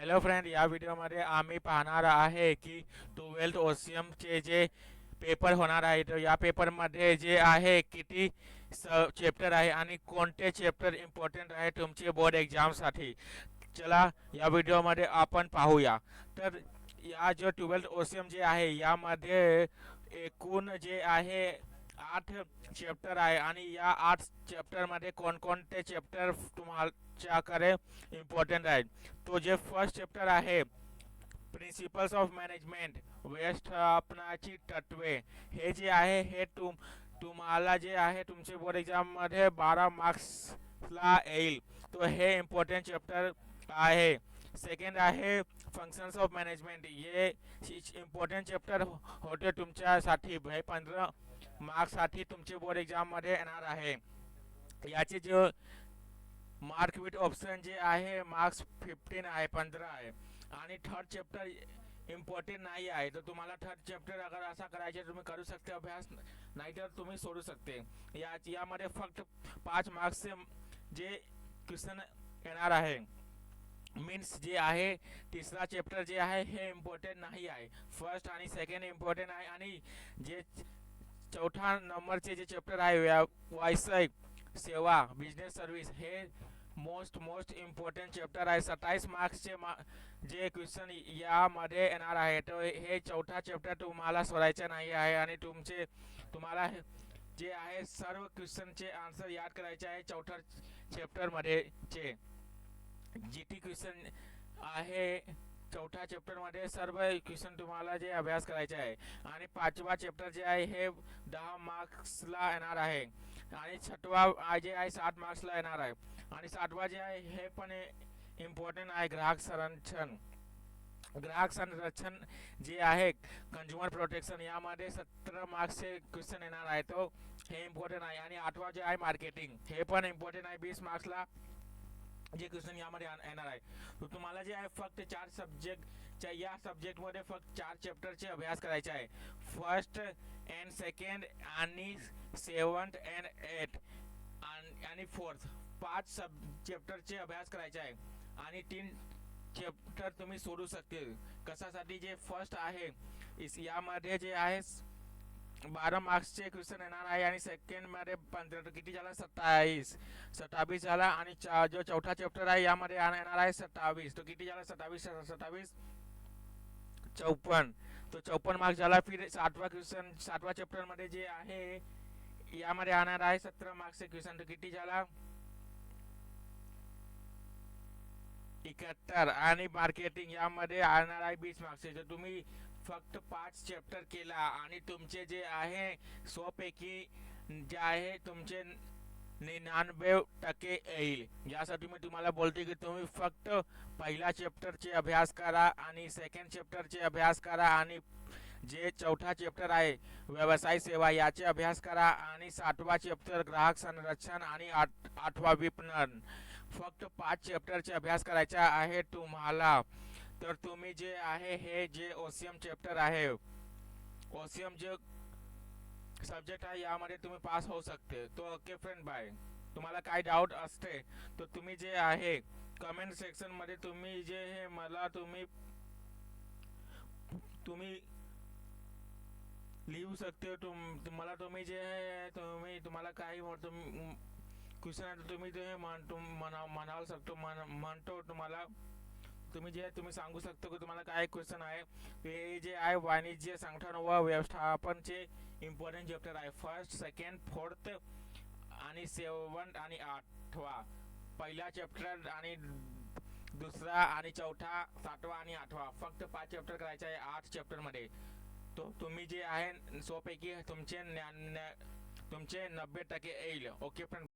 Hello friend या व्हिडिओमध्ये आम्ही पाहणार आहे की ट्वेल्थ ओसियमचे जे पेपर होणार आहे तर या पेपरमध्ये जे आहे किती स चॅप्टर आहे आणि कोणते चॅप्टर इम्पॉर्टंट आहे तुमचे बोर्ड एक्झामसाठी चला या व्हिडिओमध्ये आपण पाहूया. तर या जो ट्वेल्थ ओसियम जे आहे यामध्ये एकूण जे आहे आठ चॅप्टर आहे आणि या आठ चॅप्टरमध्ये कोणकोणते चॅप्टर तुमच्याकडे इम्पॉर्टंट आहे तो जे फर्स्ट चॅप्टर आहे प्रिन्सिपल्स ऑफ मॅनेजमेंट व्यवस्थापनाची तत्वे. हे जे आहे हे तुम तुम्हाला जे आहे तुमचे बोर्ड एक्झाममध्ये बारा मार्क्सला येईल. तो हे इम्पॉर्टंट चॅप्टर आहे. सेकंड आहे फंक्शन्स ऑफ मॅनेजमेंट हे इम्पॉर्टंट चॅप्टर हो-, होते तुमच्यासाठी. हे पंधरा मार्क्ससाठी तुमचे बोर्ड एक्झाममध्ये येणार आहे. याचे जे मार्क विथ ऑप्शन जे आहे मार्क्स फिफ्टीन आहे पंधरा आहे. आणि थर्ड चॅप्टर इम्पॉर्टंट नाही आहे. तर तुम्हाला थर्ड चॅप्टर अगर असा करायचे तुम्ही करू शकते. अभ्यास नाहीतर तुम्ही सोडू शकते. या यामध्ये फक्त पाच मार्क्सचे जे क्वेश्चन येणार आहे. मीन्स जे आहे तिसरा चॅप्टर जे आहे हे इम्पॉर्टंट नाही आहे. फर्स्ट आणि सेकंड इम्पॉर्टंट आहे. आणि जे चौथा नंबरचे जे चॅप्टर आहे व्या व्यावसायिक सेवा बिझनेस सर्व्हिस हे मोस्ट मोस्ट इम्पॉर्टंट चॅप्टर आहे. सत्तावीस मार्क्सचे मा जे क्वेश्चन यामध्ये येणार आहे. तर हे चौथा चॅप्टर तुम्हाला सोडायचं नाही आहे आणि तुमचे तुम्हाला जे आहे सर्व क्वेश्चनचे आन्सर याद करायचे आहे चौथ्या चॅप्टरमध्येचे जी टी क्वेश्चन आहे चौथ्या चॅप्टरमध्ये सर्व क्वेश्चन तुम्हाला जे अभ्यास करायचे आहे. आणि पाचवा चॅप्टर जे आहे हे दहा मार्क्सला येणार आहे. आणि छठवा जे आहे सात मार्क्सला येणार आहे. आणि सातवा जे आहे हे पण इम्पॉर्टंट आहे ग्राहक संरक्षण. ग्राहक संरक्षण जे आहे कंझ्युमर प्रोटेक्शन यामध्ये सतरा मार्क्सचे क्वेश्चन येणार आहे. तो हे इम्पॉर्टंट आहे. आणि आठवा जे आहे मार्केटिंग हे पण इम्पॉर्टंट आहे. वीस मार्क्सला जे क्वेश्चन यामध्ये येणार आहे. तर तुम्हाला जे आहे फक्त चार सब्जेक्टच्या या सब्जेक्टमध्ये फक्त चार चॅप्टरचे अभ्यास करायचे आहे. फर्स्ट अँड सेकंड आणि सेवन्थ अँड एट आणि फोर्थ पाच सब चॅप्टरचे अभ्यास करायचे आहे. आणि तीन चॅप्टर तुम्ही सोडू शकते कशासाठी जे फर्स्ट आहे इस यामध्ये जे आहे बारा मार्क्सचे क्वेश्चन येणार आहे आणि सेकंडमध्ये पंधरा किती झाला सत्तावीस सत्तावीस झाला आणि जो चौथा चॅप्टर आहे यामध्ये आण- येणार आहे सत्तावीस। तो किती झाला सत्तावीस सत्तावीस। चौपन्न तो चौपन्न मार्क्स झाला फिर सातवा क्वेश्चन सातवा चॅप्टरमध्ये जे आहे यामध्ये येणार आहे सतरा मार्क्सचे क्वेश्चन तो किती झाला एकाहत्तर आणि मार्केटिंग यामध्ये आणणार आहे बीस मार्क्सचे जर तुम्ही फक्त पाच चॅप्टर केला. आणि तुमचे जे आहे सोपैकी जे आहे तुमचे निन्यानवे टक्के येईल. यासाठी मी तुम्हाला बोलते की तुम्ही फक्त पहिल्या चॅप्टरचे अभ्यास करा आणि सेकंड चॅप्टरचे अभ्यास करा आणि जे चौथा चॅप्टर आहे. व्यवसाय सेवा याचे अभ्यास करा आणि सातवा चॅप्टर ग्राहक संरक्षण आणि आठ आठवा विपणन. फक्त पाच चॅप्टरचे अभ्यास करायचा आहे तुम्हाला. तर तुम्ही जे आहे हे जे ओसीएम चॅप्टर आहे. ओसीएम जे सब्जेक्ट आहे यामध्ये तुम्ही पास होऊ शकते. तो ओके फ्रेंड बाय तुम्हाला काय डाऊट असते तर तुम्ही जे आहे कमेंट सेक्शनमध्ये तुम्ही जे हे मला तुम्ही तुम्ही लिहू शकते हो तुम तुम्हाला तुम्ही जे तुम्ही तुम्हाला काही क्वेश्चन आहे तर तुम्ही ते म्हण तुम म्हणा म्हणावं शकतो म्हण- म्हणतो तुम्हाला. तुम्ही जे तुम्ही सांगू शकतो की तुम्हाला काय क्वेश्चन आहे. हे जे आहे वाणिज्य संगठन व व्यवस्थापनचे इम्पॉर्टंट चॅप्टर आहे. फर्स्ट सेकंड फोर्थ आणि सेवन आणि आठवा. पहिला चॅप्टर आणि दुसरा आणि चौथा सातवा आणि आठवा. फक्त पाच चॅप्टर करायचे आहे आठ चॅप्टरमध्ये तो तुम्ही जे आहे सोपैकी तुमचे न्या- न्या- तुमचे नब्बे टक्के येईल. Okay friend